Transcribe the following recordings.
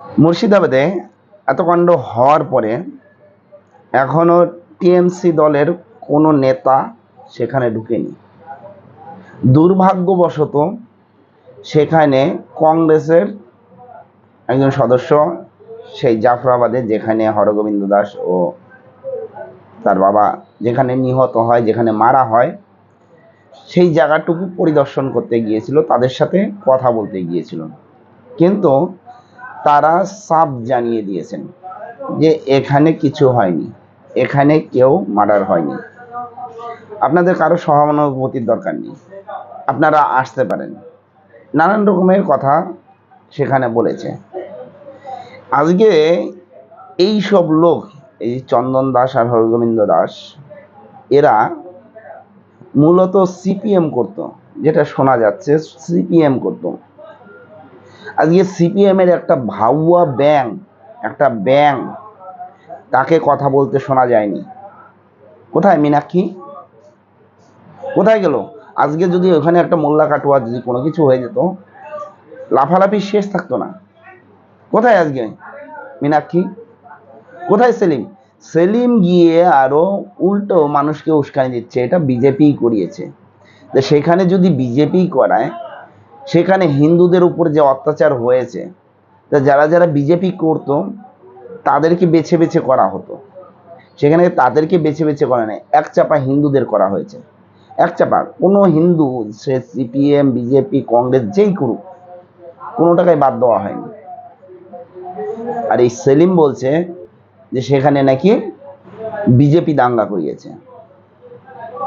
মুর্শিদাবাদে এত কাণ্ড হওয়ার পরে এখনও টিএমসি দলের কোনো নেতা সেখানে ঢুকেনি। দুর্ভাগ্যবশত সেখানে কংগ্রেসের একজন সদস্য, সেই জাফরাবাদে যেখানে হরগোবিন্দ দাস ও তার বাবা যেখানে নিহত হয়, যেখানে মারা হয়, সেই জায়গাটুকু পরিদর্শন করতে গিয়েছিল, তাদের সাথে কথা বলতে গিয়েছিল। কিন্তু তারা সাফ জানিয়ে দিয়েছেন যে এখানে কিছু হয়নি, এখানে কেউ মার্ডার হয়নি। আপনাদের কারও সহানুভূতির দরকার নেই। আপনারা আসতে পারেন। নানান রকমের কথা সেখানে বলেছে। আজকে এই সব লোক, এই চন্দন দাস আর হরগোবিন্দ দাস, এরা মূলত সিপিএম করতো, যেটা শোনা যাচ্ছে সিপিএম করতো। আজকে সিপিএম এর একটা ভাউয়া ব্যাং একটা ব্যাং তাকে কথা বলতে শোনা যায়নি। কোথায় মীনাক্ষী? কোথায় গেল? আজকে যদি ওখানে একটা মোল্লা কাটুয়া যদি কোনো কিছু হয়ে যেত, লাফালাফি শেষ থাকতো না। কোথায় আজকে মীনাক্ষী? কোথায় সেলিম? সেলিম গিয়ে আরও উল্টো মানুষকে উস্কানি দিচ্ছে, এটা বিজেপি করিয়েছে। সেখানে যদি বিজেপি করায় সেখানে হিন্দুদের উপর যে অত্যাচার হয়েছে, তা যারা যারা বিজেপি করতো, তাদেরকে বেছে বেছে করা হতো। সেখানে তাদেরকে বেছে বেছে করা নেই এক চাপা হিন্দুদের করা হয়েছে। এক চাপা, কোনো হিন্দু, সে সিপিএম, বিজেপি, কংগ্রেস যেই করুক, কোনো টাকায় বাদ দেওয়া হয়নি। আর এই সেলিম বলছে যে সেখানে নাকি বিজেপি দাঙ্গা করিয়েছে।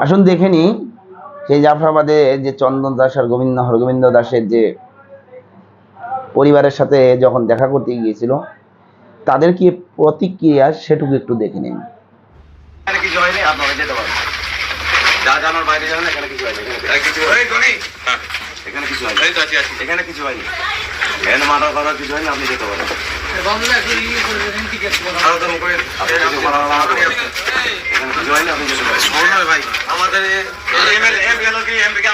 আসুন দেখে নিই সেই জাফরাবাদে যে চন্দন দাস আর গোবিন্দ হরগোবিন্দ দাসের যে পরিবারের সাথে যখন দেখা করতে গিয়েছিল তাদের কি প্রতিক্রিয়া সেটুকু একটু দেখে নিন। এখানে কিছু হয়নি আপনারা যেতে পারেন। যা জানার বাইরে যাবেন এখানে কিছু হয়নি। এখানে কিছু হয়নি। এখানে কিছু হয়নি। এখানে কিছু হয়নি। এখানে মার্ডার করার কিছু হয়নি আপনি যেতে পারেন।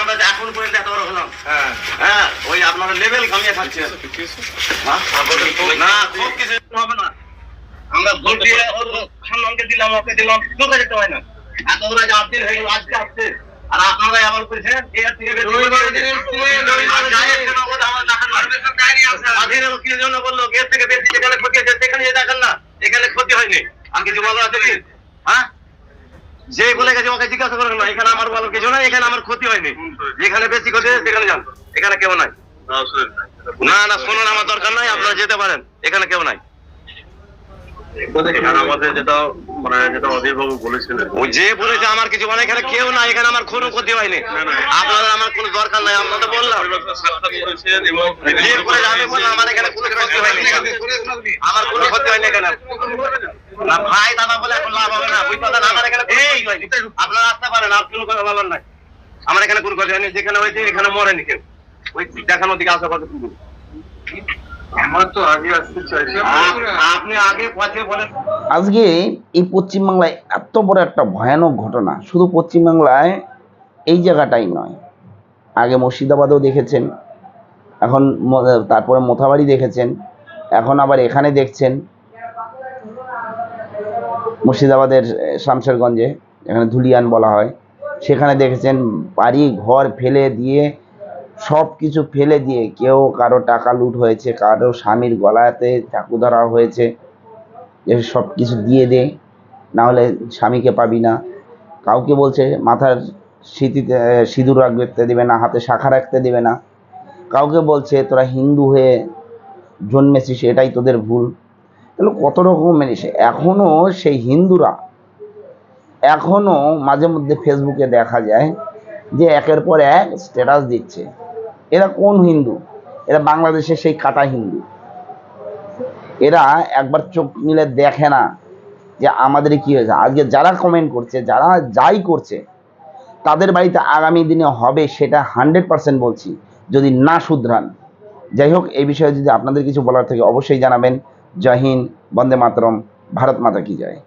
আমরা এখন পর্যন্ত এত ওই আপনারা লেভেল কামিয়ে খাচ্ছে? না খুব কিছু হবে না আমরা ভোট দিয়ে ওর সম্মানকে দিলাম ওকে দিলাম কোথায় যেতে হয় না এত ওরা যে হয়ে গেল আজকে আসছে আর আপনারা করেছেন এর থেকে বেশি আর গায়ের জন্য বলে আমার দেখান না। স্বাধীনের কি জন্য বলল এর থেকে বেশি যেখানে ক্ষতি হয়েছে সেখানে যে দেখেন না। এখানে ক্ষতি হয়নি। আর কিছু বলার আছে কি? হ্যাঁ? যে বলে গেছে ওকে জিজ্ঞাসা করেন না এখানে আমার কিছু এখানে আমার ক্ষতি হয়নি। যেখানে বেশি ক্ষতি হয়েছে সেখানে যান। এখানে কেউ নাই। না না শুনুন আমার দরকার নাই আপনারা যেতে পারেন। এখানে কেউ নাই এখানে আমাদের যেটা মানে যেটা অধীর বাবু বলেছিলেন ও যে বলেছে আমার কিছু মানে এখানে কেউ নাই এখানে আমার কোনো ক্ষতি হয়নি। আপনাদের আমার কোনো দরকার নাই আপনাদের বললাম। আমার এখানে কোনো ক্ষতি হয়নি। আমার কোনো ক্ষতি হয়নি এখানে। না ভাই দাদা বলে এখন লাভ হবে না। বুঝতে আমার এখানে। আপনারা আসতে পারেন আর কোনো কথা বলার নাই। আমার এখানে কোনো হয়নি যেখানে হয়েছে এখানে মরেনি কেউ। ওই দেখানোর দিকে আসা কথা আমার তো আগে আসতে চাইছিলাম আপনি আগে পথে বলেন। আজকে এই পশ্চিমবাংলায় এত বড় একটা ভয়ানক ঘটনা। শুধু পশ্চিমবাংলায় এই জায়গাটাই নয়। আগে মুর্শিদাবাদেও দেখেছেন এখন তারপরে মোথাবাড়ি দেখেছেন এখন আবার এখানে দেখছেন। মুর্শিদাবাদের শামশেরগঞ্জে এখানে ধুলিয়ান বলা হয় সেখানে দেখেছেন বাড়ি ঘর ফেলে দিয়ে সব কিছু ফেলে দিয়ে কেউ কারও টাকা লুট হয়েছে, কারও স্বামীর গলাতে চাকু ধরা হয়েছে সব কিছু দিয়ে দে না হলে স্বামীকে পাবি না। কাউকে বলছে মাথার স্মৃতিতে সিঁদুর রাখতে দেবে না, হাতে শাখা রাখতে দেবে না। কাউকে বলছে তোরা হিন্দু হয়ে জন্মেছিস, এটাই তোদের ভুল। তাহলে কত রকম জিনিস এখনও সেই হিন্দুরা এখনও মাঝে মধ্যে ফেসবুকে দেখা যায় যে একের পর এক স্ট্যাটাস দিচ্ছে। এরা কোন হিন্দু? এরা বাংলাদেশের সেই কাটা হিন্দু। এরা একবার চোখ মিলে দেখে না যে আমাদের কি হয়েছে। আজকে যারা কমেন্ট করছে, যারা যাই করছে, তাদের বাড়িতে আগামী দিনে হবে সেটা হান্ড্রেড পার্সেন্ট বলছি, যদি না শুধরান। যাই হোক, এই বিষয়ে যদি আপনাদের কিছু বলার থাকে, অবশ্যই জানাবেন। জয় হিন্দ, বন্দে মাতরম, ভারত মাতা কি জয়।